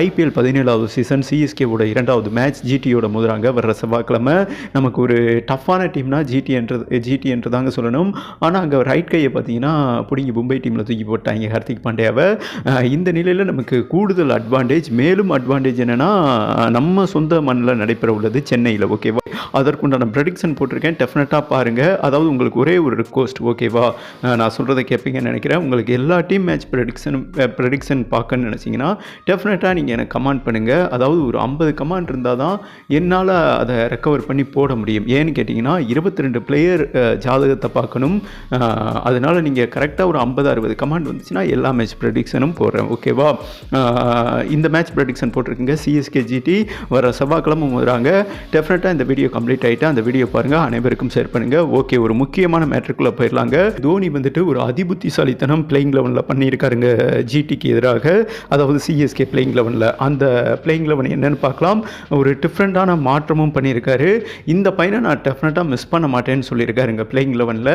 IPL பதினேழாவது season சிஎஸ்கேவோட இரண்டாவது match ஜிடியோட முதலாங்க வர்ற செவ்வாய்க்கிழமை. நமக்கு ஒரு டஃப்பான டீம்னா ஜிடி என்றது ஜிடி என்று தாங்க சொல்லணும். ஆனால் அங்கே ரைட் கையை பார்த்தீங்கன்னா பிடிங்கி மும்பை டீமில் தூக்கி போட்டாங்க ஹர்திக் பாண்டியாவை. இந்த நிலையில் நமக்கு கூடுதல் அட்வான்டேஜ் மேலும் அட்வான்டேஜ் என்னென்னா நம்ம சொந்த மண்ணில் நடைபெற உள்ளது சென்னையில் ஓகேவா அதற்குண்டான ப்ரெடிக்ஷன் போட்டிருக்கேன். டெஃபினட்டாக பாருங்கள் அதாவது உங்களுக்கு ஒரே ஒரு ரிக்வஸ்ட் ஓகேவா நான் சொல்கிறத கேட்பீங்கன்னு நினைக்கிறேன். உங்களுக்கு எல்லா டீம் மேட்ச் ப்ரெடிக்ஷன் ப்ரெடிக்ஷன் பார்க்கணும்னு நினச்சிங்கன்னா டெஃபினட்டாக நீங்கள் எனக்கு கமெண்ட் பண்ணுங்கள் அதாவது ஒரு ஐம்பது கமாண்ட் இருந்தால் தான் என்னால் அதை ரெக்கவர் பண்ணி போட முடியும். ஏன்னு கேட்டிங்கன்னா இருபத்தி ரெண்டு பிளேயர் ஜாதகத்தை பார்க்கணும். அதனால் நீங்கள் கரெக்டாக ஒரு ஐம்பது அறுபது கமாண்ட் வந்துச்சுன்னா எல்லா மேட்ச் ப்ரெடிக்ஷனும் போடுறேன். ஓகேவா இந்த மேட்ச் ப்ரெடிக்ஷன் போட்டிருக்குங்க. சிஎஸ்கே ஜிடி வர செவ்வாய்க்கிழமை வராங்க. டெஃபினட்டாக இந்த வீடியோ கம்ப்ளீட் ஆகிட்டு அந்த வீடியோ பாருங்கள் அனைவருக்கும் ஷேர் பண்ணுங்கள் ஓகே ஒரு முக்கியமான மேட்ருக்குள்ளே போயிடலாங்க தோனி வந்துட்டு ஒரு அதிபுத்திசாலித்தனம் பிளேயிங் லெவனில் பண்ணியிருக்காருங்க. ஜிடிக்கு எதிராக. அதாவது சிஎஸ்கே பிளேயிங் லெவனில் அந்த பிளேயிங் லெவன் என்னன்னு பார்க்கலாம். ஒரு டிஃப்ரெண்ட்டான மாற்றமும் பண்ணியிருக்காரு. இந்த பையனை நான் டெஃபினட்டாக மிஸ் பண்ண மாட்டேன்னு சொல்லியிருக்காருங்க பிளேயிங் லெவனில்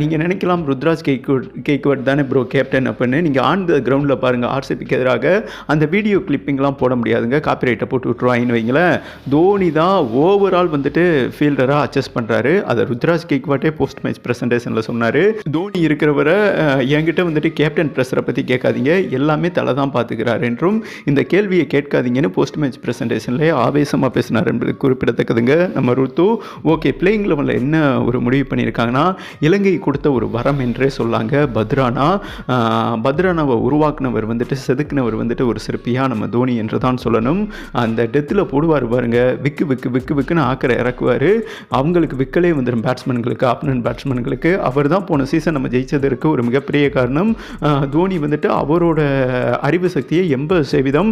நீங்கள் நினைக்கலாம் ருத்ராஜ் கேக்வர்ட் கேக்வர்ட் தானே ப்ரோ கேப்டன் அப்படின்னு. நீங்கள் ஆன் த கிரவுண்டில் பாருங்கள் ஆர்சிபிக்கு எதிராக. அந்த வீடியோ கிளிப்பிங்லாம் போட முடியாதுங்க. காப்பிரைட்டை போட்டு விட்ருவாங்கன்னு வைங்களேன். தோனி தான் ஓவரால் வந்துட்டு ஃபீல்டராக அட்ஜஸ்ட் பண்ணுறாரு அதை ருத்ராஜ் கேக்வாட்டே போஸ்ட் மேட்ச் ப்ரெசன்டேஷனில் சொன்னார். தோனி இருக்கிறவரை என்கிட்ட வந்துட்டு கேப்டன் ப்ரெஷரை பற்றி கேட்காதீங்க. எல்லாமே தலை தான் பார்த்துக்கிறார் என்றும் இந்த கேள்வியை கேட்காதீங்கன்னு போஸ்ட் மேட்ச் ப்ரெசன்டேஷன்லேயே ஆவேசமாக பேசினார் என்பது குறிப்பிடத்தக்கதுங்க. நம்ம ருத்து ஓகே பிளேயிங் லெவலில் என்ன ஒரு முடிவு பண்ணியிருக்காங்கன்னா இலங்கை கொடுத்த ஒரு வரம் என்றே சொல்லாங்க. பத்ரானா பத்ரானாவை உருவாக்குனவர் வந்துட்டு செதுக்குனவர் வந்துட்டு ஒரு சிற்பியாக நம்ம தோனி என்று தான் சொல்லணும். அந்த டெத்தில் போடுவார் பாருங்க. விக்கு விக்கு விக்கு விக்குன்னு ஆக்கரை இறக்குவார். அவங்களுக்கு விக்கலே வந்துடும் பேட்ஸ்மேன்களுக்கு ஆப்னன் பேட்ஸ்மேன்களுக்கு அவர் தான் போன சீசன் நம்ம ஜெயிச்சதற்கு ஒரு மிகப்பெரிய காரணம். தோனி வந்துட்டு அவரோட அறிவு சக்தியை எண்பது சதவீதம்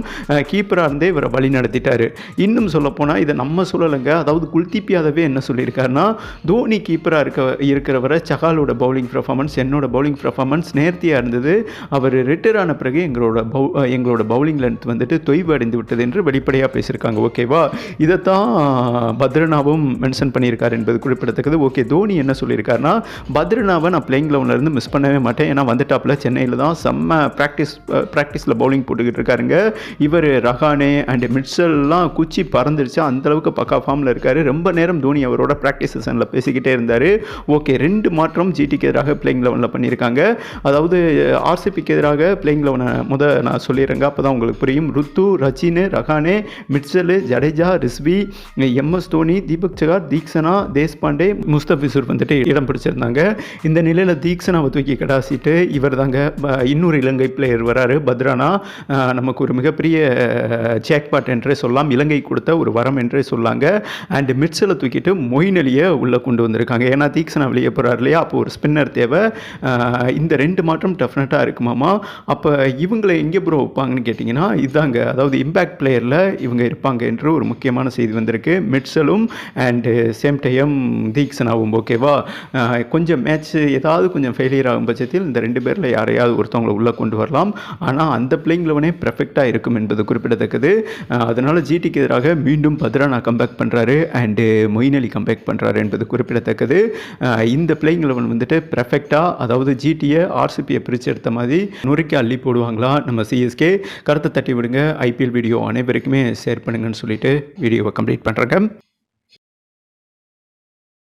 கீப்பராக இருந்தே இவரை வழி நடத்திட்டார். இன்னும் சொல்லப்போனால் இதை நம்ம சொல்லலைங்க. அதாவது குல்தீப் யாதவே என்ன சொல்லியிருக்காருன்னா தோனி கீப்பராக இருக்க இருக்கிறவரை சகாலோட பவுலிங் பர்ஃபார்மன்ஸ் என்னோட பவுலிங் பர்ஃபார்மன்ஸ் நேர்த்தியாக இருந்தது. அவர் ரிட்டையர் ஆன பிறகு எங்களோட பவு எங்களோட பவுலிங் லென்த் வந்துட்டு தொய்வு அடைந்து விட்டது என்று வெளிப்படையாக பேசியிருக்காங்க. ஓகேவா இதைத்தான் பத்ரனாவும் மென்ஷன் பண்ணியிருக்காரு என்பது குறிப்பிடத்தக்கது. ஓகே தோனி என்ன சொல்லியிருக்காருன்னா பத்ரனாவை நான் பிளேயிங் இருந்து மிஸ் பண்ணவே மாட்டேன். ஏன்னா வந்துட்டாப்புல சென்னையில் தான் செம்ம ப்ராக்டிஸ் ப்ராக்டிஸில் பவுலிங் போட்டுக்கிட்டு இருக்காருங்க. இவர் ரஹானே அண்ட் மிட்சல்லாம் குச்சி பறந்துருச்சு. அந்த அளவுக்கு பக்கா ஃபார்மில் இருக்கார். ரொம்ப நேரம் தோனி அவரோட ப்ராக்டிஸ் செஷனில் பேசிக்கிட்டே இருந்தார். ஓகே ரெண்டு மாற்றம் ஜிடிக்கு எதிராக பிளேயிங் லெவனில் பண்ணியிருக்காங்க அதாவது ஆர்சிபிக்கு எதிராக பிளேயிங் லெவனை முத நான் சொல்லிடுறேங்க. அப்போ தான் உங்களுக்கு புரியும். Ruthu Rachin Rahane Mitchell Jadeja Rizvi M S Dhoni Deepak Chahar Theekshana Deshpande Mustafizur வந்துட்டு இடம் பிடிச்சிருந்தாங்க. இந்த நிலையில் தீக்ஷனாவை தூக்கி கடாசிட்டு இவர் தாங்க இன்னொரு இலங்கை பிளேயர் வராரு பத்ரானா. நமக்கு ஒரு மிகப்பெரிய ஜாக்பாட் என்றே சொல்லலாம். இலங்கை கொடுத்த ஒரு வரம் என்றே சொல்லாங்க. அண்ட் மிட்சலை தூக்கிட்டு மொயின் அலியை உள்ளே கொண்டு வந்திருக்காங்க. ஏன்னா தீக்ஷனா வெளியே போகிறார் இல்லையா? அப்போ ஒரு ஸ்பின்னர் தேவை. இந்த ரெண்டு மாற்றம் டெஃபினட்டாக இருக்குமாமா அப்போ இவங்களை எங்கே ப்ரோ வைப்பாங்கன்னு கேட்டிங்கன்னா இதாங்க. அதாவது இம்பேக்ட் பிளேயரில் இவங்க இருப்பாங்க என்று ஒரு முக்கியமான செய்தி வந்திருக்கு. மிட்சலும் அண்டு சேம் டைம் தீக்ஷனாவும் ஓகேவா கொஞ்சம் மேட்ச் ஏதாவது கொஞ்சம் ஃபெயிலியர் ஆகும் பட்சத்தில் இந்த ரெண்டு பேரில் யாரையாவது ஒருத்தவங்களை உள்ளே கொண்டு வரலாம். ஆனால் அந்த பிளேயிங் லெவனே பெர்ஃபெக்டாக இருக்கும் என்பது குறிப்பிடத்தக்கது. அதனால் ஜிடிக்கு எதிராக மீண்டும் பத்ரானா கம்பேக் பண்ணுறாரு அண்டு மொயின் அலி கம்பேக் பண்ணுறாரு என்பது குறிப்பிடத்தக்கது. இந்த பிளேயிங் லெவன் வந்துட்டு பெர்ஃபெக்டாக அதாவது ஜிடியை ஆர்சிபியை பிரித்து எடுத்த மாதிரி நொறுக்கி அள்ளி போடுவாங்களா நம்ம சிஎஸ்கே கருத்தை தட்டி விடுங்க ஐபிஎல் வீடியோ அனைவருக்குமே ஷேர் பண்ணுங்கன்னு சொல்லிட்டு வீடியோவை கம்ப்ளீட் பண்ணுறேங்க